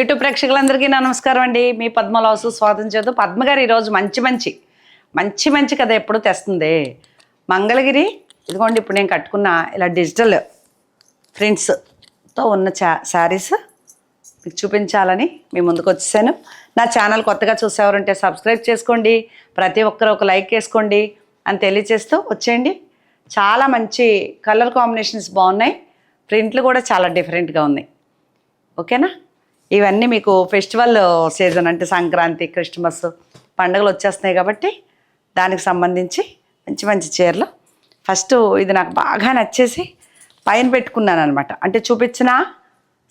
YouTube ప్రేక్షకులందరికీ నా నమస్కారం అండి. మీ పద్మలాసు స్వాగతం చేద్దాం పద్మగారు ఈరోజు మంచి మంచి మంచి మంచి కథ ఎప్పుడు తెస్తుంది? మంగళగిరి ఇదిగోండి ఇప్పుడు నేను కట్టుకున్న ఇలా డిజిటల్ ప్రింట్స్తో ఉన్న చా శారీస్ మీకు చూపించాలని మీ ముందుకు వచ్చేసాను. నా ఛానల్ కొత్తగా చూసేవారంటే సబ్స్క్రైబ్ చేసుకోండి ప్రతి ఒక్కరు ఒక లైక్ వేసుకోండి అని తెలియచేస్తూ వచ్చేయండి. చాలా మంచి కలర్ కాంబినేషన్స్ బాగున్నాయి. ప్రింట్లు కూడా చాలా డిఫరెంట్గా ఉన్నాయి. ఓకేనా? ఇవన్నీ మీకు ఫెస్టివల్ సీజన్ అంటే సంక్రాంతి క్రిస్మస్ పండుగలు వచ్చేస్తున్నాయి కాబట్టి దానికి సంబంధించి మంచి మంచి చీరలు. ఫస్ట్ ఇది నాకు బాగా నచ్చేసి పైన పెట్టుకున్నాను అనమాట అంటే చూపించిన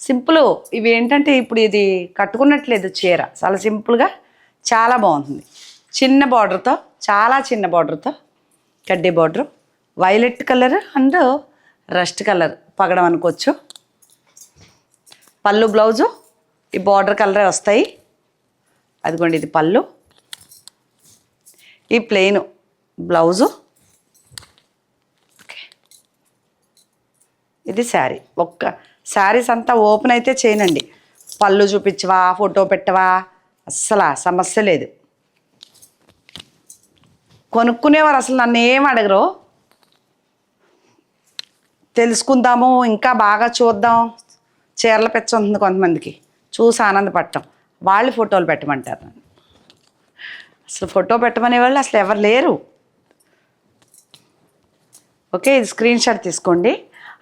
సింపుల్ ఇవి ఏంటంటే ఇప్పుడు ఇది కట్టుకున్నట్లేదు చీర. చాలా సింపుల్గా చాలా బాగుంటుంది. చిన్న బార్డర్తో చాలా చిన్న బార్డర్తో కడ్డీ border violet colour and rust colour పగడం అనుకోవచ్చు. పళ్ళు బ్లౌజు ఈ బార్డర్ కలరే వస్తాయి. అదిగోండి ఇది పళ్ళు. ఈ ప్లెయిన్ బ్లౌజు. ఇది శారీ. ఒక్క శారీస్ అంతా ఓపెన్ అయితే చేయనండి. పళ్ళు చూపించవా ఫోటో పెట్టవా? అస్సలు సమస్య లేదు. కొనుక్కునేవారు అసలు నన్ను ఏం అడగరు. తెలుసుకుందాము ఇంకా బాగా చూద్దాం. చీరల పెచ్చ ఉంటుంది కొంతమందికి. చూసి ఆనందపడటం. వాళ్ళు ఫోటోలు పెట్టమంటారు. నన్ను అసలు ఫోటో పెట్టమనే వాళ్ళు అసలు ఎవరు లేరు. ఓకే ఇది స్క్రీన్ షాట్ తీసుకోండి.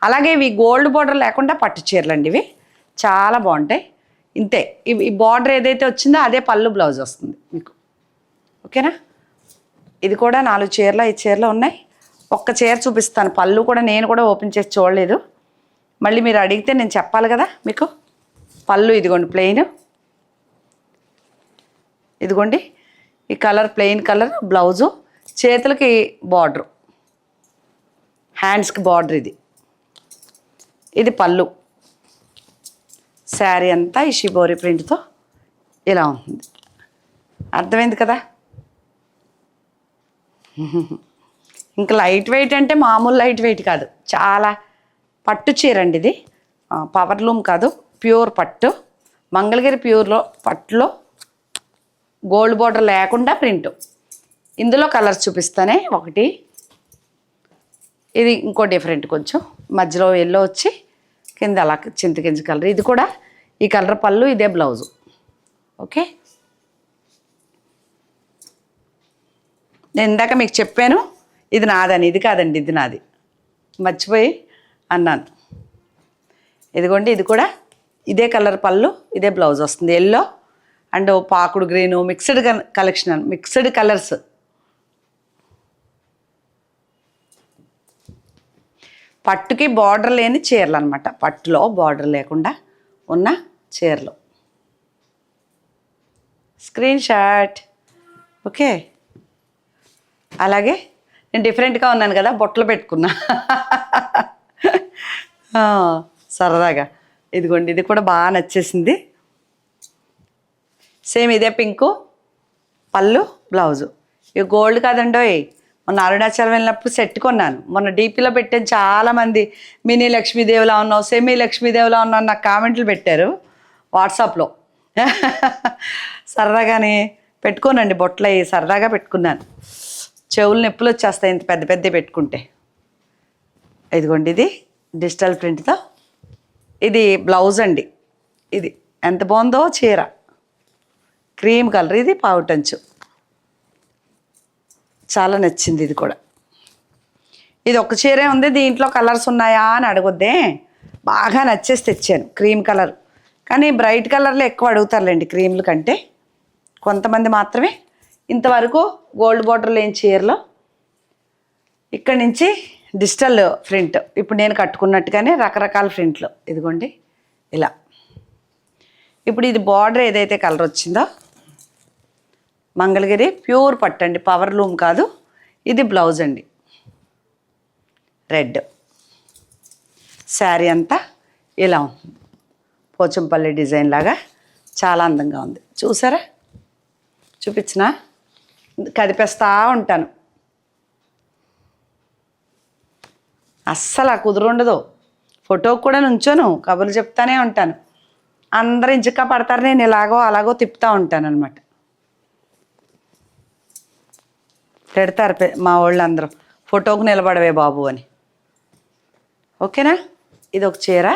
అలాగే ఇవి గోల్డ్ బార్డర్ లేకుండా పట్టు చీరలు అండి ఇవి. చాలా బాగుంటాయి. ఇంతే ఇవి ఈ బార్డర్ ఏదైతే వచ్చిందో అదే పళ్ళు బ్లౌజ్ వస్తుంది మీకు. ఓకేనా? ఇది కూడా నాలుగు చీరలు ఐదు చీరలు ఉన్నాయి. ఒక్క చీర చూపిస్తాను. పళ్ళు కూడా నేను కూడా ఓపెన్ చేసి చూడలేదు. మళ్ళీ మీరు అడిగితే నేను చెప్పాలి కదా మీకు. పళ్ళు ఇదిగోండి ప్లెయిన్ ఇదిగోండి ఈ కలర్ ప్లెయిన్ కలర్ బ్లౌజు చేతులకి బార్డర్ హ్యాండ్స్కి బార్డర్ ఇది. ఇది పళ్ళు. శారీ అంతా ఈ షిబోరి ప్రింట్తో ఇలా ఉంటుంది. అర్థమైంది కదా? ఇంకా లైట్ వెయిట్ అంటే మామూలు లైట్ వెయిట్ కాదు. చాలా పట్టు చీర అండి ఇది. పవర్ లూమ్ కాదు. ప్యూర్ పట్టు. మంగళగిరి ప్యూర్లో పట్టులో గోల్డ్ బోర్డర్ లేకుండా ప్రింట్. ఇందులో కలర్స్ చూపిస్తానే. ఒకటి. ఇది ఇంకో డిఫరెంట్ కొంచెం. మధ్యలో ఎల్లో వచ్చి కింద అలా చింతకింజ కలర్. ఇది కూడా ఈ కలర్ పళ్ళు ఇదే బ్లౌజు. ఓకే? నేను ఇందాక మీకు చెప్పాను ఇది నాదని. ఇది కాదండి ఇది నాది. మర్చిపోయి అన్నాను. ఇదిగోండి ఇది కూడా ఇదే కలర్ పళ్ళు ఇదే బ్లౌజ్ వస్తుంది. Yellow and పాకుడు green mixed collection mixed colours పట్టుకి border లేని చీరలు అనమాట పట్టులో బార్డర్ లేకుండా ఉన్న చీరలు. స్క్రీన్ షాట్ ఓకే అలాగే నేను డిఫరెంట్గా ఉన్నాను కదా బొట్టలు పెట్టుకున్నా. సరదాగా. ఇదిగోండి ఇది కూడా బాగా నచ్చేసింది. సేమ్ ఇదే పింకు పళ్ళు బ్లౌజు. ఇవి గోల్డ్ కాదండోయ్ మొన్న అరుణాచలం వెళ్ళినప్పుడు సెట్ కొన్నాను. మొన్న డీపీలో పెట్టాను చాలామంది మినీ లక్ష్మీదేవిలా ఉన్నావు సెమీ లక్ష్మీదేవిలా ఉన్నావు నాకు కామెంట్లు పెట్టారు వాట్సాప్లో. సరదాగానే పెట్టుకోనండి బొట్టలు అవి సరదాగా పెట్టుకున్నాను. చెవులు నొప్పులు వచ్చేస్తాయి ఇంత పెద్ద పెద్ద పెట్టుకుంటే. ఇదిగోండి ఇది డిజిటల్ ప్రింట్తో. ఇది బ్లౌజ్ అండి. ఇది ఎంత బాగుందో చీర. క్రీమ్ కలర్ ఇది పావుటంచు చాలా నచ్చింది ఇది కూడా. ఇది ఒక చీరే ఉంది దీంట్లో కలర్స్ ఉన్నాయా అని అడగొద్దే. బాగా నచ్చేసి తెచ్చాను క్రీమ్ కలర్. కానీ బ్రైట్ కలర్లో ఎక్కువ అడుగుతారులేండి క్రీమ్ల కంటే. కొంతమంది మాత్రమే. ఇంతవరకు గోల్డ్ బార్డర్ లేని చీరలో. ఇక్కడి నుంచి డిజిటల్ ప్రింట్. ఇప్పుడు నేను కట్టుకున్నట్టుగానే రకరకాల ప్రింట్లు. ఇదిగోండి. ఇలా. ఇప్పుడు ఇది బార్డర్ ఏదైతే కలర్ వచ్చిందో మంగళగిరి ప్యూర్ పట్టు అండి. పవర్ లూమ్ కాదు. ఇది బ్లౌజ్ అండి. రెడ్. శారీ అంతా ఇలా ఉంది. పోచంపల్లి డిజైన్ లాగా చాలా అందంగా ఉంది. చూసారా? చూపించినా? కదిపేస్తూ ఉంటాను. అస్సలు ఆ కుదురుండదు ఫోటోకి కూడా నుంచోను కబుర్లు చెప్తానే ఉంటాను. అందరు ఇంచుక పడతారు నేను ఇలాగో అలాగో తిప్పుతూ ఉంటాను అనమాట పెడతారు మా వాళ్ళు అందరూ ఫోటోకు నిలబడవే బాబు అని. ఓకేనా? ఇది ఒక చీర.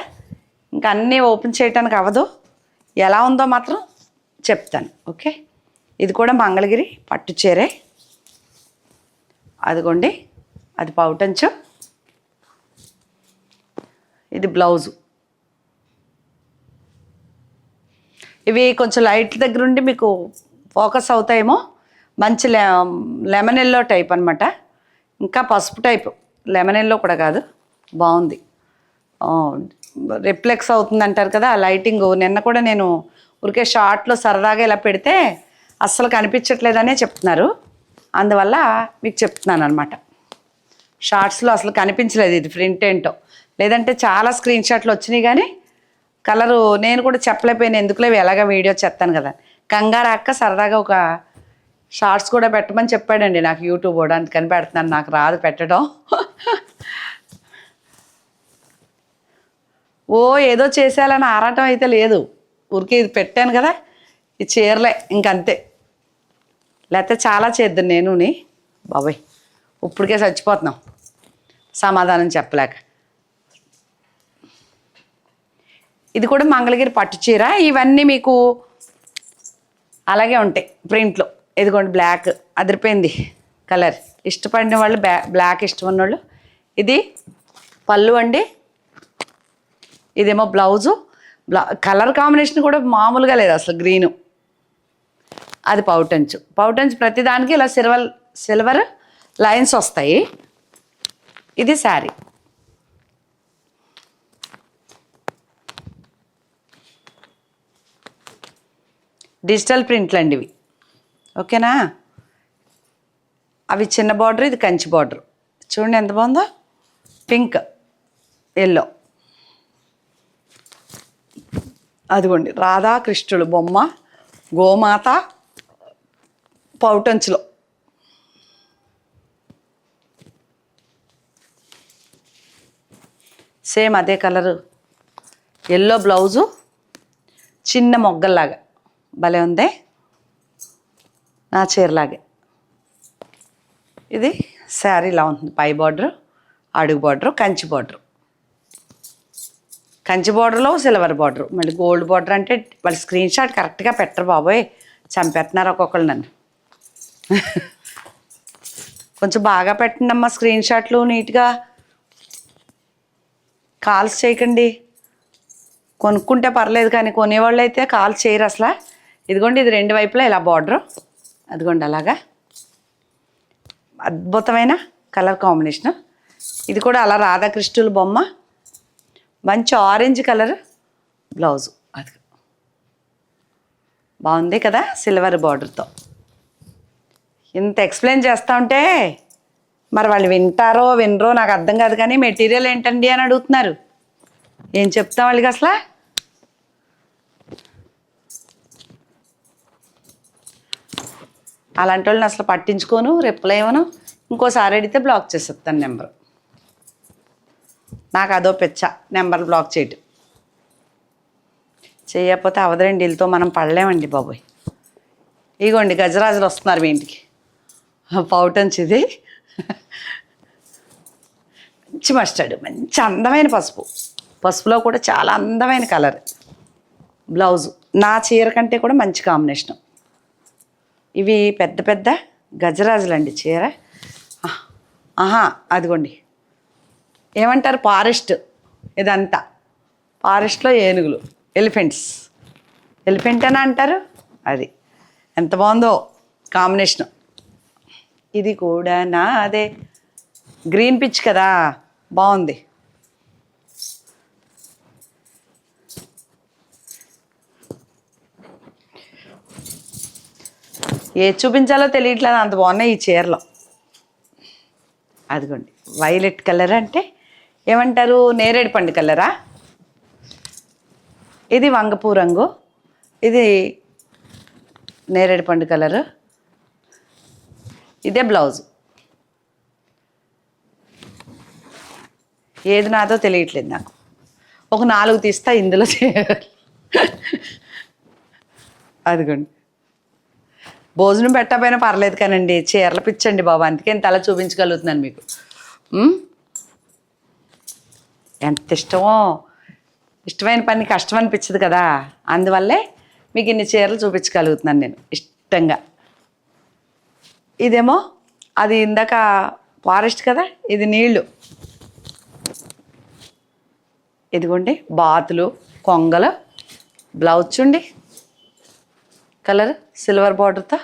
ఇంకా అన్నీ ఓపెన్ చేయటానికి అవ్వదు. ఎలా ఉందో మాత్రం చెప్తాను ఓకే? ఇది కూడా మంగళగిరి పట్టు చీరే. అదిగోండి అది పౌటంచు ఇది బ్లౌజు. ఇవి కొంచెం లైట్ దగ్గర ఉండి మీకు ఫోకస్ అవుతాయేమో. మంచి లె లెమన్ ఎల్లో టైప్ అనమాట ఇంకా పసుపు టైప్. లెమన్ ఎల్లో కూడా కాదు. బాగుంది. రిఫ్లెక్స్ అవుతుంది అంటారు కదా ఆ లైటింగ్. నిన్న కూడా నేను ఉరికే షార్ట్లో సరదాగా ఇలా పెడితే అస్సలు కనిపించట్లేదనే చెప్తున్నారు. అందువల్ల మీకు చెప్తున్నాను అనమాట షార్ట్స్లో అసలు కనిపించలేదు ఇది ప్రింట్ ఏంటో. లేదంటే చాలా స్క్రీన్ షాట్లు వచ్చినాయి కానీ కలరు నేను కూడా చెప్పలేకపోయాను ఎందుకులే ఎలాగ వీడియో చెప్తాను కదా. కంగారు అక్క సరదాగా ఒక షార్ట్స్ కూడా పెట్టమని చెప్పాడండి నాకు యూట్యూబ్ కూడా అందుకని పెడుతున్నాను నాకు రాదు పెట్టడం. ఓ ఏదో చేసేయాలని ఆరాటం అయితే లేదు. ఊరికే ఇది పెట్టాను కదా ఇది చీరలే ఇంకంతే. లేకపోతే చాలా చేద్దాను నేనుని. బాబాయ్ ఇప్పటికే చచ్చిపోతున్నాం. సమాధానం చెప్పలేక. ఇది కూడా మంగళగిరి పట్టు చీర. ఇవన్నీ మీకు అలాగే ఉంటాయి ప్రింట్లో. ఇదిగోండి బ్లాక్ అదిరిపోయింది కలర్. ఇష్టపడిన వాళ్ళు బ్లాక్ ఇష్టం ఉన్నవాళ్ళు ఇది పళ్ళు అండి. ఇదేమో బ్లౌజు కలర్ కాంబినేషన్ కూడా మామూలుగా లేదు అసలు గ్రీను అది పౌటంచు. పౌటంచు ప్రతిదానికి ఇలా సిల్వర్ సిల్వర్ లైన్స్ వస్తాయి. ఇది శారీ డిజిటల్ ప్రింట్లు అండి ఇవి. ఓకేనా? అవి చిన్న బార్డర్ ఇది కంచి బార్డర్. చూడండి ఎంత బాగుందో. Pink yellow. అదిగోండి రాధాకృష్ణుడు బొమ్మ గోమాత పౌటంచులో. సేమ్ అదే కలరు. ఎల్లో బ్లౌజు చిన్న మొగ్గల్లాగా. భలే ఉంది? నా చీరలాగే. ఇది శారీ ఇలా ఉంటుంది. పై బార్డరు అడుగు బార్డరు కంచి బార్డరు కంచి బార్డర్లో సిల్వర్ బార్డర్ మళ్ళీ గోల్డ్ బార్డర్ అంటే వాళ్ళు స్క్రీన్ షాట్ కరెక్ట్గా పెట్టరు బాబోయ్. చంపేస్తున్నారు ఒక్కొక్కళ్ళు నన్ను. కొంచెం బాగా పెట్టండి అమ్మా స్క్రీన్ షాట్లు నీట్గా. కాల్స్ చేయకండి. కొనుక్కుంటే పర్లేదు కానీ కొనేవాళ్ళు అయితే కాల్ చేయరు అసలు. ఇదిగోండి ఇది రెండు వైపులా ఇలా బార్డరు అదిగోండి అలాగా. అద్భుతమైన కలర్ కాంబినేషన్ ఇది కూడా అలా రాధాకృష్ణుల బొమ్మ. మంచి ఆరెంజ్ కలర్ బ్లౌజు అది బాగుంది కదా సిల్వర్ బార్డర్తో ఇంత ఎక్స్ప్లెయిన్ చేస్తా ఉంటే మరి వాళ్ళు వింటారో వినరో నాకు అర్థం కాదు కానీ మెటీరియల్ ఏంటండి అని అడుగుతున్నారు. ఏం చెప్తాం వాళ్ళకి అసలు? అలాంటి వాళ్ళని అసలు పట్టించుకోను రిప్లై ఇవ్వను ఇంకోసారి అడిగితే బ్లాక్ చేసేస్తాను నెంబర్. నాకు అదో పెచ్చ నెంబర్ బ్లాక్ చేయటం. చేయకపోతే అవదరండి వీళ్ళతో మనం పడలేమండి బాబోయ్. ఇగోండి గజరాజులు వస్తున్నారు మీ ఇంటికి. పౌటంచి ఇది మంచి మస్టర్డ్ మంచి అందమైన పసుపు. పసుపులో కూడా చాలా అందమైన కలర్. బ్లౌజు. నా చీర కంటే కూడా మంచి కాంబినేషన్. ఇవి పెద్ద పెద్ద గజరాజులండి చీర. ఆహా అదిగోండి. ఏమంటారు? ఫారెస్ట్. ఇదంతా. ఫారెస్ట్లో ఏనుగులు. ఎలిఫెంట్స్. ఎలిఫెంట్ అని అంటారు? అది. ఎంత బాగుందో కాంబినేషన్. ఇది కూడా నాదే. గ్రీన్ పిచ్ కదా. బాగుంది. ఏ చూపించాలో తెలియట్లేదు అంత బాగున్నాయి ఈ చీరలో. అదిగోండి వైలెట్ కలర్ అంటే ఏమంటారు నేరేడు పండు కలరా ఇది వంగపూ రంగు ఇది నేరేడు పండు కలరు ఇదే బ్లౌజ్ ఏది నాదో తెలియట్లేదు నాకు. ఒక నాలుగు తీస్తా ఇందులో చేయాలి అదిగోండి. భోజనం పెట్టకపోయినా పర్లేదు కానండి. చీరలు పిచ్చండి బాబు. అందుకే ఇంత అలా చూపించగలుగుతున్నాను మీకు. ఎంత ఇష్టమో. ఇష్టమైన పని కష్టం అనిపించదు కదా. అందువల్లే మీకు ఇన్ని చీరలు చూపించగలుగుతున్నాను నేను. ఇష్టంగా. ఇదేమో అది ఇందాక ఫారెస్ట్ కదా ఇది నీళ్ళు ఇదిగోండి బాతులు కొంగలు బ్లౌజ్ చూడండి కలర్ సిల్వర్ బార్డర్తో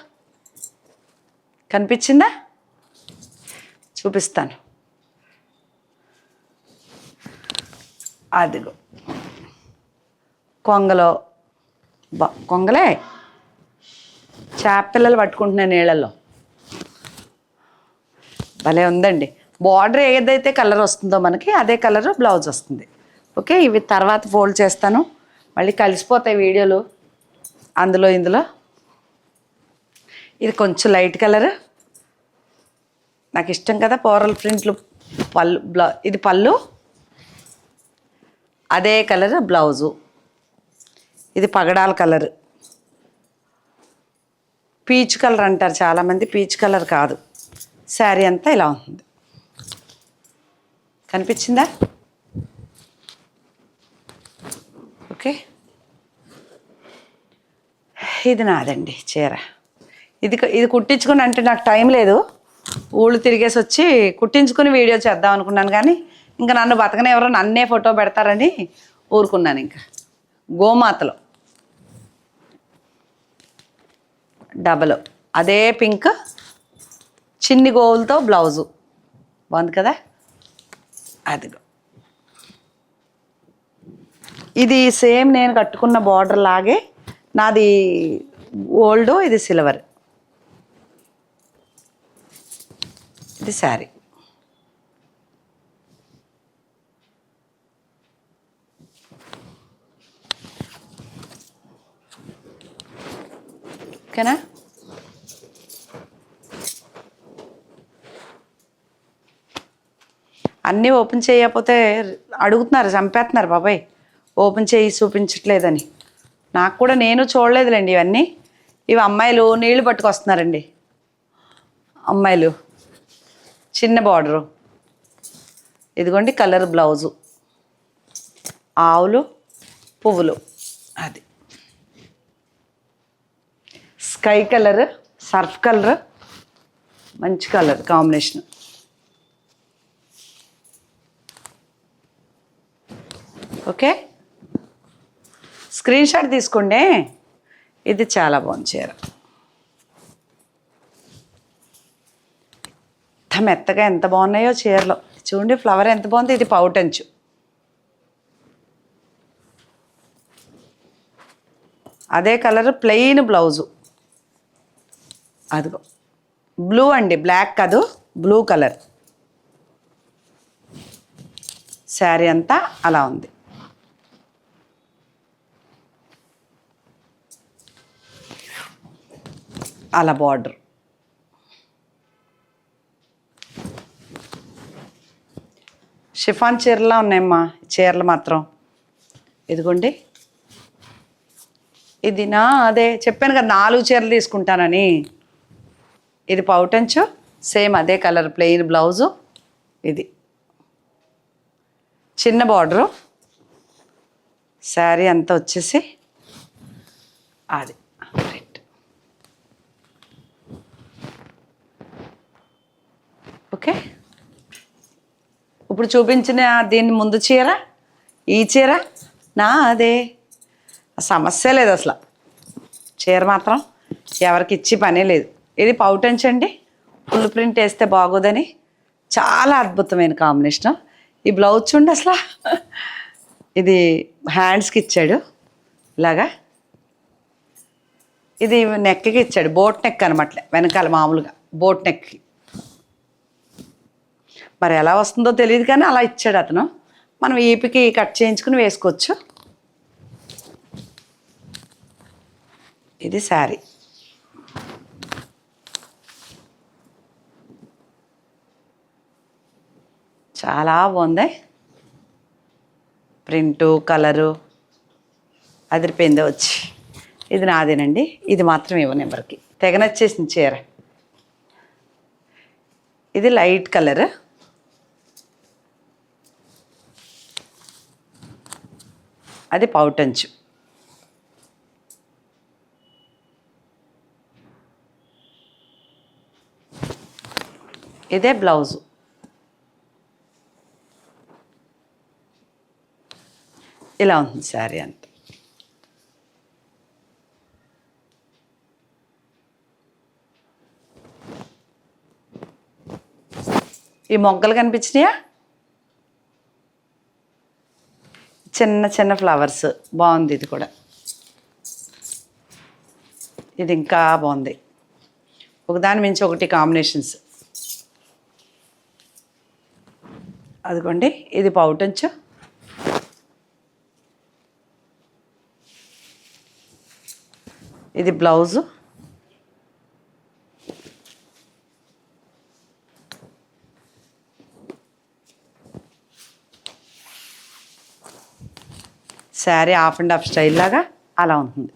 కనిపించిందా? చూపిస్తాను. అదిగో. కొంగలో బా కొంగలే? చేపపిల్లలు పట్టుకుంటున్నాయి నీళ్ళల్లో. భలే ఉందండి. బార్డర్ ఏదైతే కలర్ వస్తుందో మనకి అదే కలర్ బ్లౌజ్ వస్తుంది. ఓకే ఇవి తర్వాత ఫోల్డ్ చేస్తాను. మళ్ళీ కలిసిపోతాయి వీడియోలు. అందులో ఇందులో? ఇది కొంచెం లైట్ కలర్. నాకు ఇష్టం కదా పోరల్ ప్రింట్లు. పళ్ళు బ్లౌ ఇది పళ్ళు. అదే కలర్ బ్లౌజు. ఇది పగడాల కలర్. పీచ్ కలర్ అంటారు చాలామంది. పీచ్ కలర్ కాదు. శారీ అంతా ఇలా ఉంది. కనిపించిందా? ఓకే. ఇది నాదండి చీర. ఇది ఇది కుట్టించుకుని అంటే నాకు టైం లేదు. ఊళ్ళు తిరిగేసి వచ్చి కుట్టించుకుని వీడియో చేద్దాం అనుకున్నాను కానీ ఇంకా నన్ను బతకనే ఎవరో నన్నే ఫోటో పెడతారని ఊరుకున్నాను ఇంకా. గోమాతలో. డబల్. అదే పింక్ చిన్ని గోవులతో బ్లౌజు. బాగుంది కదా? అదిగో. ఇది సేమ్ నేను కట్టుకున్న బార్డర్ లాగే నాది గోల్డ్ ఇది సిల్వర్. ఇది శారీ. ఓకేనా? అన్నీ ఓపెన్ చేయకపోతే అడుగుతున్నారు చంపేస్తున్నారు బాబాయ్. ఓపెన్ చేయి చూపించట్లేదని. నాకు కూడా నేను చూడలేదులేండి ఇవన్నీ. ఇవి అమ్మాయిలు నీళ్ళు పట్టుకొస్తున్నారండి. అమ్మాయిలు. చిన్న బార్డరు. ఇదిగోండి కలర్ బ్లౌజు. ఆవులు పువ్వులు. అది. Sky colour surf colour. మంచి colour combination. Okay? Screen shot తీసుకోండి ఇది చాలా బాగుంది చీర. ఎంత మెత్తగా ఎంత బాగున్నాయో చీరలో. చూడండి ఫ్లవర్ ఎంత బాగుంది ఇది పౌటంచు అదే కలర్ ప్లెయిన్ బ్లౌజు అదిగో. బ్లూ అండి బ్లాక్ కాదు బ్లూ కలర్ శారీ అంతా అలా ఉంది. అలా బార్డర్ షిఫాన్ చీరలా ఉన్నాయమ్మా చీరలు మాత్రం. ఇదిగోండి. ఇది నా అదే చెప్పాను కదా నాలుగు చీరలు తీసుకుంటానని. ఇది పౌటంచు సేమ్ అదే కలర్ ప్లెయిన్ బ్లౌజు ఇది. చిన్న బార్డరు శారీ అంతా వచ్చేసి అది. ఓకే. ఇప్పుడు చూపించిన దీన్ని ముందు చీర ఈ చీర నా అదే. సమస్య లేదు అసలు. చీర మాత్రం ఎవరికి ఇచ్చి పనే లేదు. ఇది పౌటెన్స్ అండి ఫుల్ ప్రింట్ వేస్తే బాగోదని చాలా అద్భుతమైన కాంబినేషన్. ఈ బ్లౌజ్ చూడండి అసలు. ఇది హ్యాండ్స్కి ఇచ్చాడు. ఇలాగా. ఇది నెక్కి ఇచ్చాడు. బోట్ నెక్ అనమాట. వెనకాల మామూలుగా. బోట్ నెక్కి. మరి ఎలా వస్తుందో తెలియదు కానీ అలా ఇచ్చాడు అతను. మనం ఏపీకి కట్ చేయించుకుని వేసుకోవచ్చు. ఇది శారీ. చాలా బాగుంది. ప్రింటు కలరు అదిరిపోయింది వచ్చి. ఇది నాదేనండి. ఇది మాత్రం ఇవ్వను నెంబర్కి. తెగ చీర. ఇది లైట్ కలర్. అది పౌటంచు ఇదే బ్లౌజు. ఇలా ఉంది శారీ అంత. ఈ మొగ్గలు కనిపించినాయా? చిన్న చిన్న ఫ్లవర్స్. బాగుంది ఇది కూడా. ఇది ఇంకా బాగుంది. ఒకదాని మించి ఒకటి కాంబినేషన్స్. అదిగోండి ఇది పౌటంచు ఇది blouse. Sari half and half style లాగా అలా ఉంటుంది.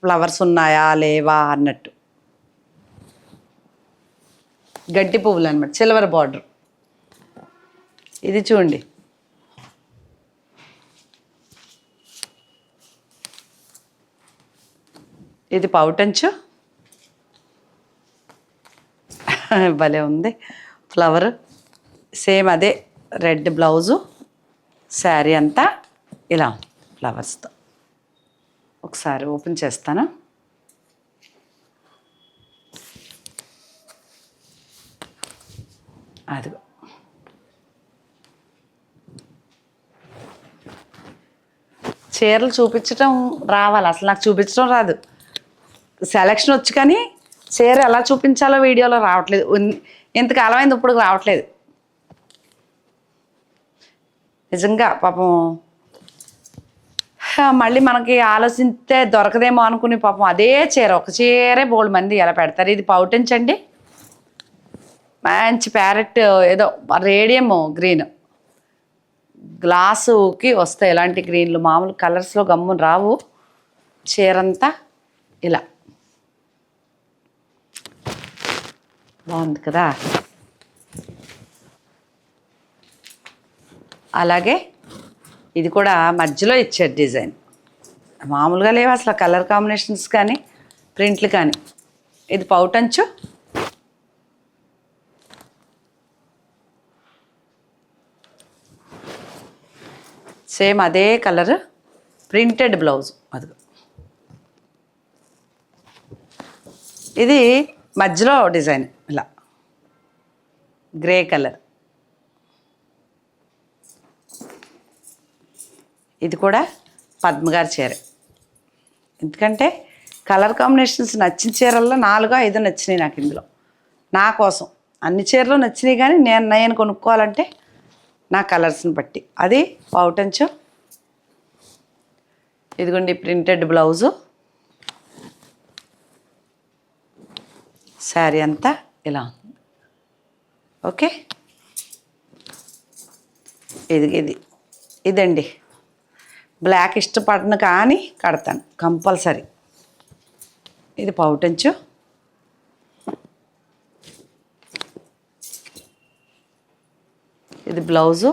ఫ్లవర్స్ ఉన్నాయా? లేవా? అన్నట్టు. గడ్డి పువ్వులు అనమాట సిల్వర్ బార్డర్. ఇది చూడండి. ఇది పౌటంచు. భలే ఉంది. ఫ్లవర్. సేమ్ అదే రెడ్ బ్లౌజు. శారీ అంతా ఇలా ఉంది. ఫ్లవర్స్తో ఒకసారి ఓపెన్ చేస్తాను? అదిగో. చీరలు చూపించటం రావాలి. అసలు నాకు చూపించడం రాదు. సెలక్షన్ వచ్చి కానీ చీర ఎలా చూపించాలో వీడియోలో రావట్లేదు. ఇంత ఇంతకాలం అయింది ఇప్పుడు రావట్లేదు. నిజంగా పాపం మళ్ళీ మనకి ఆలోచిస్తే దొరకదేమో అనుకుని పాపం అదే చీర ఒక చీరే బోల్డ్ మంది ఎలా పెడతారు. ఇది పౌటించండి మంచి ప్యారెట్ ఏదో రేడియం గ్రీన్. గ్లాసుకి వస్తాయి ఎలాంటి గ్రీన్లు. మామూలు కలర్స్లో గమ్ము రావు. చీరంతా ఇలా. బాగుంది కదా? అలాగే ఇది కూడా మధ్యలో ఇచ్చారు డిజైన్. మామూలుగా లేవు అసలు కలర్ కాంబినేషన్స్ కానీ ప్రింట్లు కానీ. ఇది పౌటంచు సేమ్ అదే కలర్ ప్రింటెడ్ బ్లౌజ్ అది ఇది మధ్యలో డిజైన్ ఇలా. Grey colour. ఇది కూడా పద్మగారి చీర. ఎందుకంటే కలర్ కాంబినేషన్స్ నచ్చిన చీరల్లో నాలుగో ఐదో నచ్చినాయి నాకు ఇందులో. నా కోసం. అన్ని చీరలు నచ్చినాయి కానీ నేను నేను కొనుక్కోవాలంటే నా కలర్స్ని బట్టి. అది పౌటంచు. ఇదిగోండి ప్రింటెడ్ బ్లౌజు. శారీ అంతా ఇలా ఉంది. ఓకే? ఇది ఇది. ఇదండి. బ్లాక్ ఇష్టపడను కానీ కడతాను కంపల్సరీ. ఇది పౌటంచు ఇది blouse.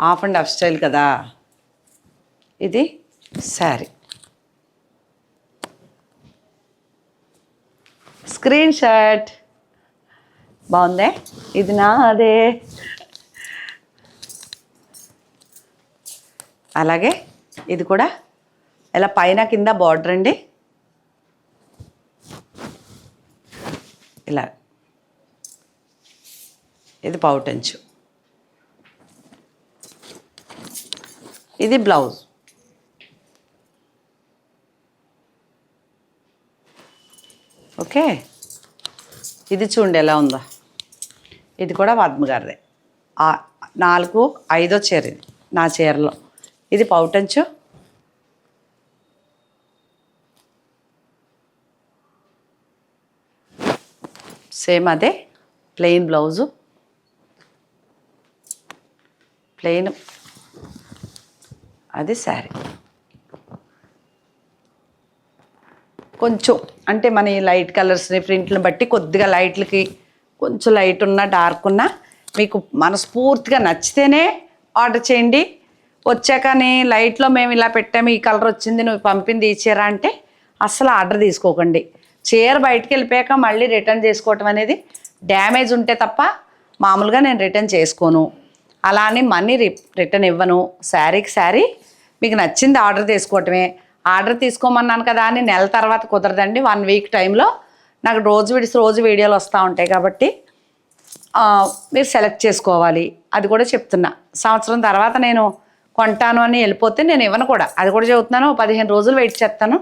Half and half style కదా. ఇది శారీ. Screen shot. బాగుందే? ఇది నాదే. అలాగే ఇది కూడా ఇలా పైన కింద బార్డర్ అండి. ఇలా ఇది పౌటంచు ఇది బ్లౌజ్ ఓకే? ఇది చూడండి ఎలా ఉందో. ఇది కూడా పద్మగారిదే నాలుగు ఐదో చీర ఇది నా చీరలో. ఇది పౌటంచు సేమ్ అదే ప్లెయిన్ బ్లౌజు. ప్లెయిన్ అది శారీ. కొంచెం అంటే మన ఈ లైట్ కలర్స్ని ప్రింట్ని బట్టి కొద్దిగా లైట్లకి కొంచెం లైట్ ఉన్నా డార్క్ ఉన్నా మీకు మనస్ఫూర్తిగా నచ్చితేనే ఆర్డర్ చేయండి. వచ్చాకనే లైట్లో మేము ఇలా పెట్టాము ఈ కలర్ వచ్చింది నువ్వు పంపింది ఈ చీర అంటే అస్సలు ఆర్డర్ తీసుకోకండి. చీర బయటికి వెళ్ళిపోయాక మళ్ళీ రిటర్న్ చేసుకోవటం అనేది డ్యామేజ్ ఉంటే తప్ప మామూలుగా నేను రిటర్న్ చేసుకోను. అలా అని మనీ రిటర్న్ ఇవ్వను. శారీకి శారీ మీకు నచ్చింది ఆర్డర్ తీసుకోవటమే. ఆర్డర్ తీసుకోమన్నాను కదా అని నెల తర్వాత కుదరదండి. వన్ వీక్ టైంలో నాకు రోజు విడిసి రోజు వీడియోలు వస్తూ ఉంటాయి కాబట్టి మీరు సెలెక్ట్ చేసుకోవాలి. అది కూడా చెప్తున్నా. సంవత్సరం తర్వాత నేను కొంటాను అని వెళ్ళిపోతే నేను ఇవ్వను కూడా. అది కూడా చెబుతున్నాను పదిహేను రోజులు వెయిట్ చేస్తాను.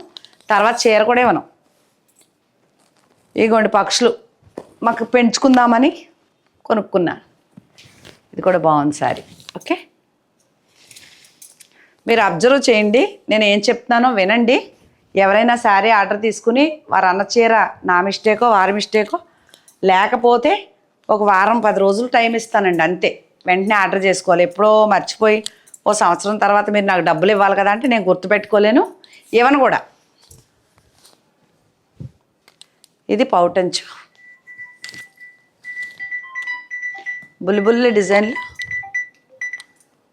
తర్వాత చీర కూడా ఇవ్వను. ఇగోండి పక్షులు. మాకు పెంచుకుందామని కొనుక్కున్నా. ఇది కూడా బాగుంది సారీ. ఓకే? మీరు అబ్జర్వ్ చేయండి. నేను ఏం చెప్తున్నానో వినండి. ఎవరైనా శారీ ఆర్డర్ తీసుకుని వారు అన్న చీర నా మిస్టేకో వారి మిస్టేకో లేకపోతే ఒక వారం పది రోజులు టైం ఇస్తానండి అంతే. వెంటనే ఆర్డర్ చేసుకోవాలి. ఎప్పుడో మర్చిపోయి ఓ సంవత్సరం తర్వాత మీరు నాకు డబ్బులు ఇవ్వాలి కదా అంటే నేను గుర్తుపెట్టుకోలేను. ఇవ్వను కూడా. ఇది పౌటంచు. బుల్బుల్లి డిజైన్లు.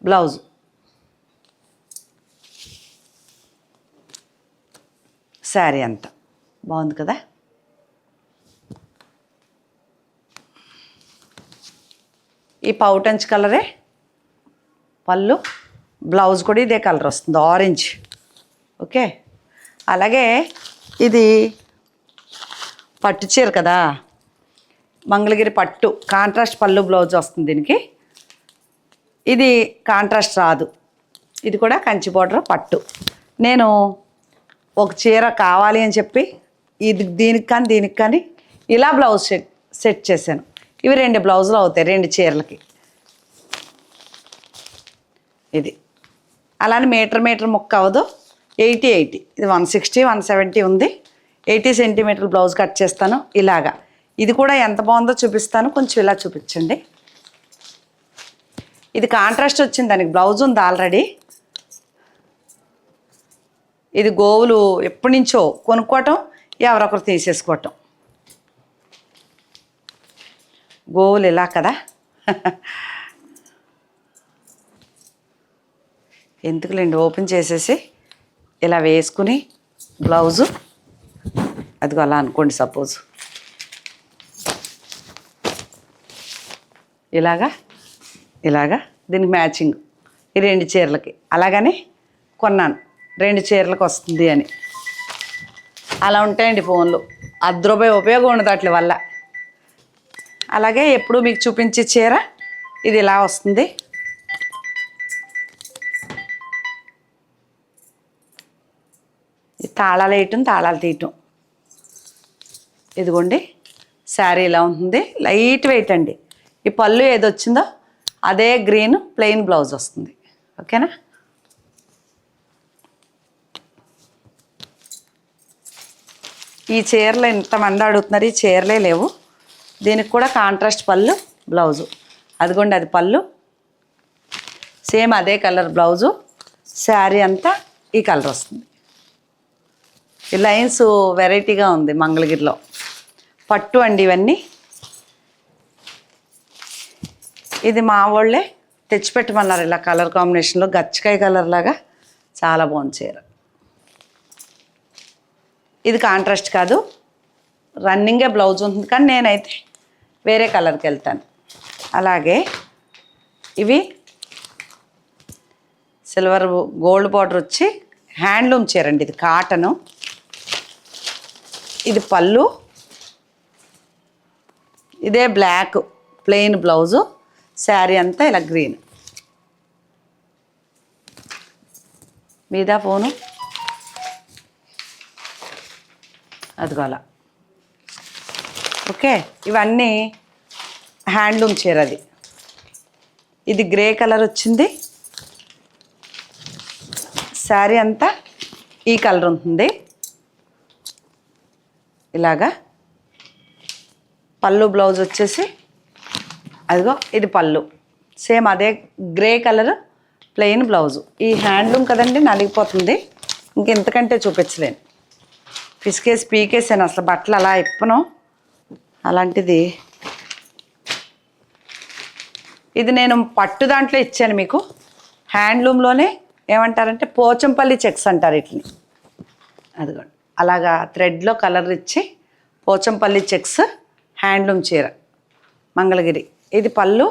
బ్లౌజ్. శారీ అంతా. బాగుంది కదా? ఈ పౌటంచ్ కలరే? పళ్ళు? బ్లౌజ్ కూడా ఇదే కలర్ వస్తుంది ఆరెంజ్. ఓకే? అలాగే ఇది పట్టు చీర కదా? మంగళగిరి పట్టు కాంట్రాస్ట్ పళ్ళు బ్లౌజ్ వస్తుంది దీనికి. ఇది కాంట్రాస్ట్ రాదు. ఇది కూడా కంచి బోర్డర్ పట్టు. నేను ఒక చీర కావాలి అని చెప్పి ఇది దీనికి కానీ దీనికి కానీ ఇలా బ్లౌజ్ సెట్ సెట్ చేశాను. ఇవి రెండు బ్లౌజులు అవుతాయి రెండు చీరలకి. ఇది. అలానే మీటర్ మీటర్ ముక్క అవ్వదు. Eighty eighty. ఇది వన్ సిక్స్టీ వన్ సెవెంటీ ఉంది. ఎయిటీ సెంటీమీటర్ బ్లౌజ్ కట్ చేస్తాను ఇలాగా. ఇది కూడా ఎంత బాగుందో చూపిస్తాను. కొంచెం ఇలా చూపించండి. ఇది కాంట్రాస్ట్ వచ్చింది దానికి. బ్లౌజ్ ఉంది ఆల్రెడీ. ఇది గోవులు ఎప్పటి నుంచో కొనుక్కోవటం ఎవరొకరు తీసేసుకోవటం. గోవులు ఇలా కదా. ఎందుకులేండి? ఓపెన్ చేసేసి ఇలా వేసుకుని బ్లౌజు. అదిగో అలా అనుకోండి సపోజ్. ఇలాగా ఇలాగా దీనికి మ్యాచింగ్ ఈ రెండు చీరలకి. అలాగని కొన్నాను. రెండు చీరలకు వస్తుంది అని. అలా ఉంటాయండి ఫోన్లు. అర్ధ రూపాయి ఉపయోగం ఉండదు వాటి వల్ల. అలాగే ఎప్పుడు మీకు చూపించే చీర ఇది ఇలా వస్తుంది. తాళాలు వేయటం తాళాలు తీయటం. ఇదిగోండి శారీ ఇలా ఉంటుంది. లైట్ వెయిట్ అండి. ఈ పళ్ళు ఏది వచ్చిందో అదే గ్రీన్ ప్లెయిన్ బ్లౌజ్ వస్తుంది. ఓకేనా? ఈ చీరలు ఎంతమంది అడుగుతున్నారు? ఈ చీరలే లేవు. దీనికి కూడా కాంట్రాస్ట్ పళ్ళు బ్లౌజు. అదిగోండి అది పళ్ళు. సేమ్ అదే కలర్ బ్లౌజు. శారీ అంతా ఈ కలర్ వస్తుంది. ఈ లైన్స్ వెరైటీగా ఉంది మంగళగిరిలో. పట్టు అండి ఇవన్నీ. ఇది మా వాళ్ళే తెచ్చిపెట్టమన్నారు ఇలా కలర్ కాంబినేషన్లో గచ్చకాయ కలర్ లాగా. చాలా బాగుంది చీర. ఇది కాంట్రాస్ట్ కాదు. రన్నింగే బ్లౌజ్ ఉంటుంది కానీ నేనైతే వేరే కలర్కి వెళ్తాను. అలాగే ఇవి సిల్వర్ గోల్డ్ బార్డర్ వచ్చి హ్యాండ్లూమ్ చీరండి ఇది కాటను. ఇది పళ్ళు. ఇదే బ్లాక్ ప్లెయిన్ బ్లౌజు. శారీ అంతా ఇలా గ్రీన్. మీద ఫోను? అదిగో అలా. ఓకే ఇవన్నీ హ్యాండ్లూమ్ చీర అది. ఇది గ్రే కలర్ వచ్చింది. శారీ అంతా ఈ కలర్ ఉంటుంది. ఇలాగా పళ్ళు బ్లౌజ్ వచ్చేసి అదిగో ఇది పళ్ళు. సేమ్ అదే గ్రే కలర్ ప్లెయిన్ బ్లౌజు. ఈ హ్యాండ్లూమ్ కదండి నలిగిపోతుంది. ఇంక ఇంతకంటే చూపించలేను. పిసికేసి పీకేసాను అసలు బట్టలు అలా ఇప్పను అలాంటిది. ఇది నేను పట్టు దాంట్లో ఇచ్చాను మీకు. హ్యాండ్లూమ్లోనే ఏమంటారంటే పోచంపల్లి చెక్స్ అంటారు వీటిని. అదిగోండి. అలాగా థ్రెడ్లో కలర్ ఇచ్చి పోచంపల్లి చెక్స్ హ్యాండ్లూమ్ చీర మంగళగిరి. ఇది పళ్ళు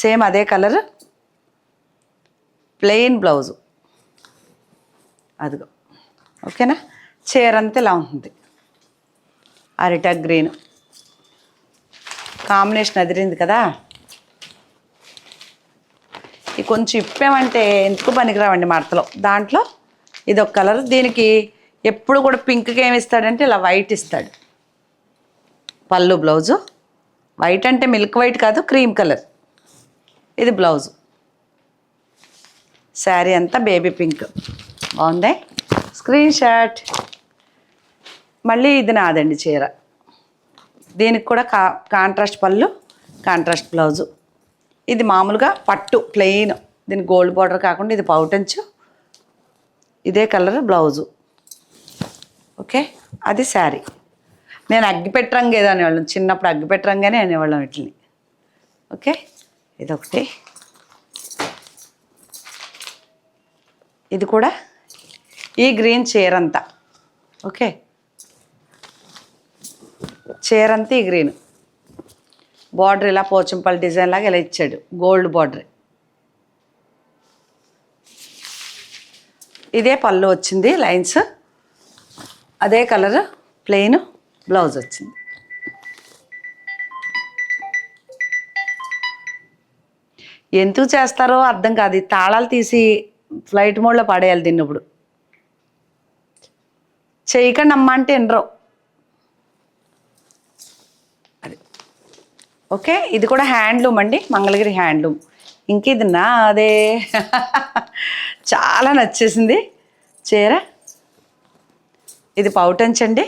సేమ్ అదే కలర్ ప్లెయిన్ బ్లౌజు అదిగో. ఓకేనా చీర అంతా ఇలా ఉంటుంది. అరిటా గ్రీన్ కాంబినేషన్ అదిరింది కదా? ఇది కొంచెం ఇప్పామంటే ఎందుకు పనికిరావండి మడతలో దాంట్లో ఇది ఒక కలర్ దీనికి ఎప్పుడు కూడా పింక్కి ఏమి ఇస్తాడంటే ఇలా వైట్ ఇస్తాడు. పళ్ళు బ్లౌజు. వైట్ అంటే మిల్క్ వైట్ కాదు క్రీమ్ కలర్. ఇది బ్లౌజు. శారీ అంతా బేబీ పింక్. బాగుంది? Screen shot. మళ్ళీ ఇది నాదండి చీర. దీనికి కూడా కా కాంట్రాస్ట్ పళ్ళు కాంట్రాస్ట్ బ్లౌజు. ఇది మామూలుగా పట్టు ప్లెయిన్. దీని గోల్డ్ బార్డర్ కాకుండా ఇది పౌటంచు. ఇదే కలర్ బ్లౌజు. ఓకే? అది శారీ. నేను అగ్గిపెట్ట రంగు ఏదో అనేవాళ్ళం. చిన్నప్పుడు అగ్గిపెట్ట రంగానే అనేవాళ్ళం వీటిని. ఓకే? ఇదొకటి. ఇది కూడా ఈ గ్రీన్ చీరంతా. ఓకే? చీరంతా ఈ గ్రీన్. బార్డర్ ఇలా పోచంపల్లి డిజైన్ లాగా ఇలా ఇచ్చాడు. Gold border. ఇదే పళ్ళు వచ్చింది లైన్స్. అదే కలర్ ప్లెయిన్ బ్లౌజ్ వచ్చింది. ఎందుకు చేస్తారో అర్థం కాదు. తాళాలు తీసి ఫ్లైట్ మోడ్లో పడేయాలి తిన్నప్పుడు చేయకండి అమ్మ అంటే ఎనరో అది. ఓకే? ఇది కూడా హ్యాండ్లూమ్ అండి. మంగళగిరి హ్యాండ్లూమ్. ఇంక ఇది అదే చాలా నచ్చేసింది. చీర. ఇది పౌటంచ్ అండి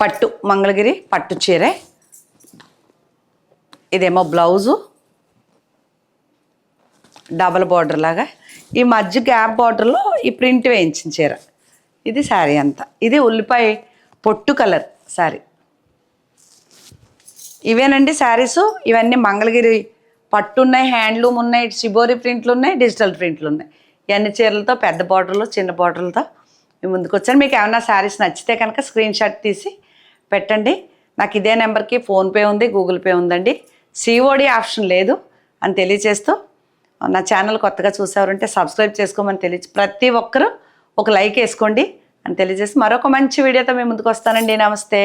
పట్టు మంగళగిరి పట్టు చీరే. ఇదేమో బ్లౌజు. డబల్ బార్డర్ లాగా. ఈ మధ్య గ్యాప్ బార్డర్లో ఈ ప్రింట్ వేయించిన చీర. ఇది శారీ అంతా. ఇది ఉల్లిపాయ పొట్టు కలర్ శారీ. ఇవేనండి శారీస్. ఇవన్నీ మంగళగిరి పట్టు ఉన్నాయి హ్యాండ్లూమ్ ఉన్నాయి షిబోరి ప్రింట్లు ఉన్నాయి డిజిటల్ ప్రింట్లు ఉన్నాయి ఎన్ని చీరలతో పెద్ద బార్డర్లు చిన్న బార్డర్లతో మీ ముందుకు వచ్చాను. మీకు ఏమైనా శారీస్ నచ్చితే కనుక స్క్రీన్ షాట్ తీసి పెట్టండి. నాకు ఇదే నెంబర్కి ఫోన్పే ఉంది గూగుల్ పే ఉందండి. సిఓడి ఆప్షన్ లేదు అని తెలియచేస్తూ నా ఛానల్ కొత్తగా చూసేవారంటే సబ్స్క్రైబ్ చేసుకోమని తెలియ ప్రతి ఒక్కరూ ఒక లైక్ వేసుకోండి అని తెలియజేసి మరొక మంచి వీడియోతో మేము ముందుకు వస్తానండి. నమస్తే.